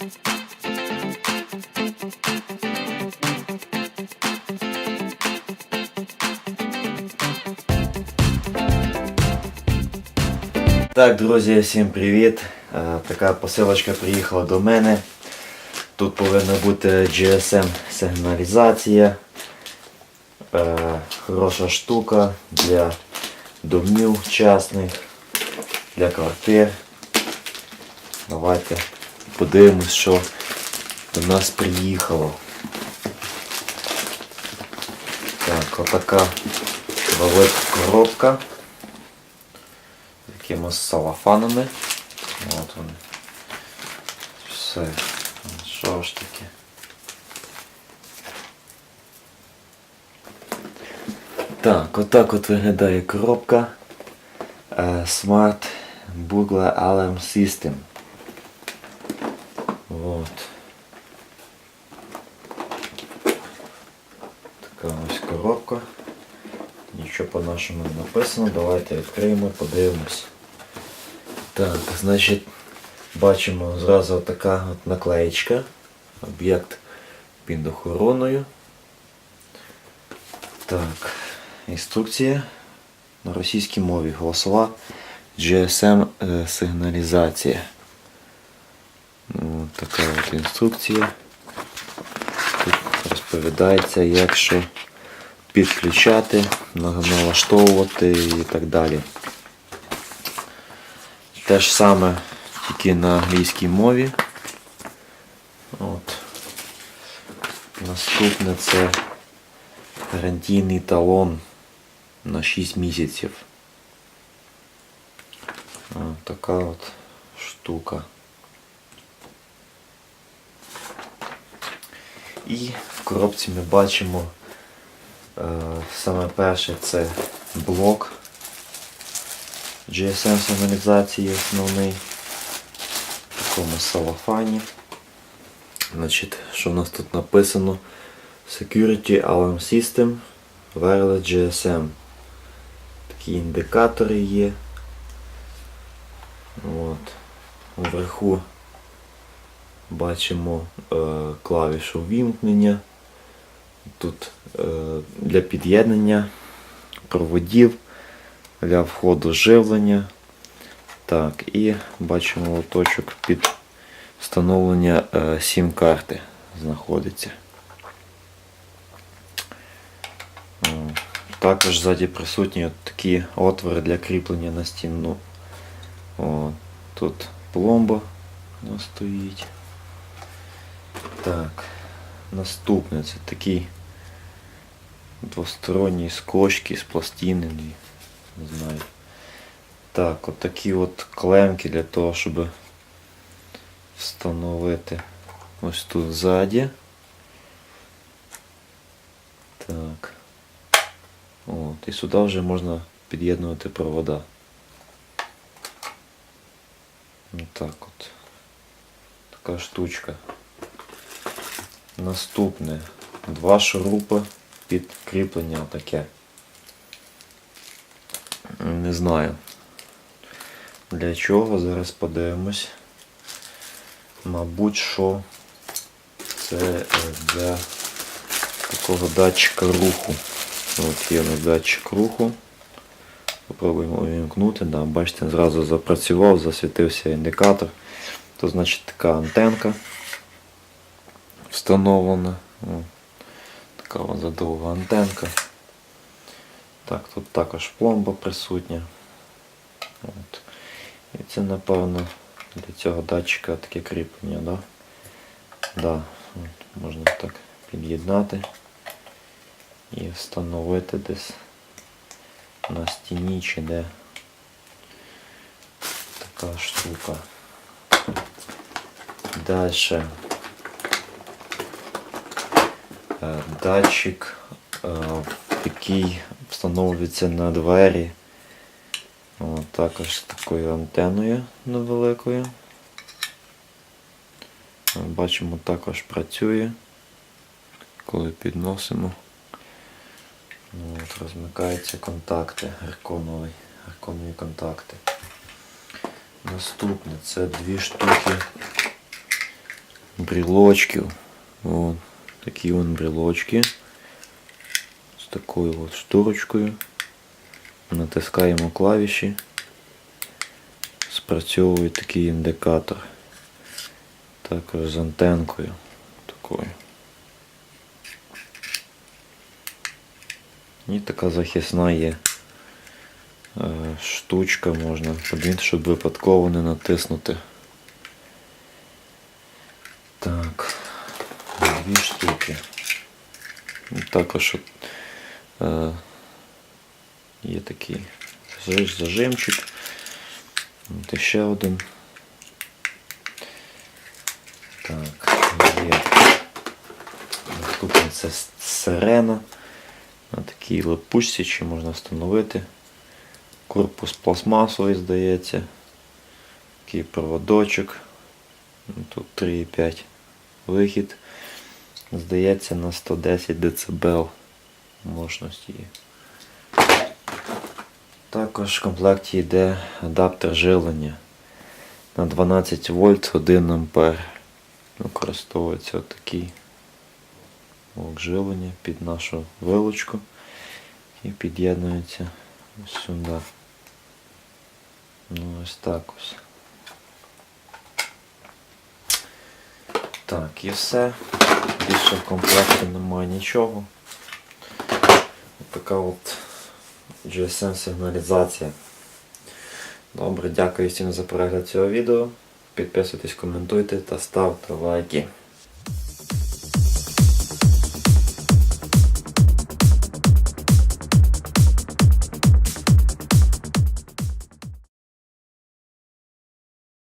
Так, друзі, всім привіт. Е, Така посилочка приїхала до мене. Тут повинна бути GSM сигналізація. Е, Хороша штука для домів частних, для квартир. Давайте подивимось, що до нас приїхало. Так, отака велика коробка з якимось салафанами. От вони. Все. Що ж таке? Так, отак от виглядає коробка е, Smart Burglar Alarm System. От. Така ось коробка. Нічого по-нашому не написано. Давайте відкриємо, подивимось. Так, значить, бачимо зразу така от наклеєчка. Об'єкт під охороною. Так, інструкція на російській мові. Голосова GSM е. Ну, така от інструкція. Розповідається, як що підключати, налаштовувати і так далі. Те ж саме тільки на англійській мові. От. Наступне це гарантійний талон на 6 місяців. Така от штука. І в коробці ми бачимо е, саме перше це блок GSM сигналізації основний в такому салафані. Значить, що в нас тут написано? Security Alarm System Wireless GSM. Такі індикатори є. От. Вверху бачимо е, клавішу вімкнення. Тут е, для під'єднання проводів, для входу живлення. Так, і бачимо лоточок під встановлення е, сім-карти знаходиться. Також ззаді присутні от такі отвори для кріплення на стіну. О, тут пломба у нас стоїть. Так, наступне це такий двосторонній скотч з пластини, не знаю. Так, от такі от клемки для того, щоб встановити ось тут ззаді. Так. От, і сюди вже можна під'єднувати провода. Так от. Така штучка. Наступне. Два шурупи під кріплення таке. Не знаю. Для чого? Зараз подивимось. Мабуть, що це для такого датчика руху. От є датчик руху. Попробуємо увімкнути. Да, бачите, зразу запрацював, засвітився індикатор. То значить така антенка встановлена. Така задовга антенка. Так, тут також пломба присутня. От. І це напевно для цього датчика таке кріплення, да? Да. От, можна так під'єднати і встановити десь на стіні чи де така штука. Далі датчик, е, який встановлюється на двері. О, також такою антеною невеликою. Бачимо, також працює, коли підносимо. От, розмикаються контакти, арконові, арконові контакти. Наступне це дві штуки брілочків. О, такі вон брілочки. З такою от штурочкою. Натискаємо клавіші. Спрацьовує такий індикатор. Також з антенкою такою. І така захисна е, штучка можна щоб випадково не натиснути. Так, дві штуки. І Також е, є такий зажимчик. От іще один. Так, є. Наступне це сирена. На такій липучці чи можна встановити. Корпус пластмасовий, здається. Такий проводочок. Тут 3,5 вихід. Здається, на 110 дБ мощності. Також в комплекті йде адаптер жилення на 12 вольт 1 ампер. Використовується отакий блок жилення під нашу вилочку і під'єднується ось сюди. Ну ось так ось. Так, і все. Більше в комплекті немає нічого. Така от GSM сигналізація. Добре, дякую всім за перегляд цього відео. Підписуйтесь, коментуйте та ставте лайки.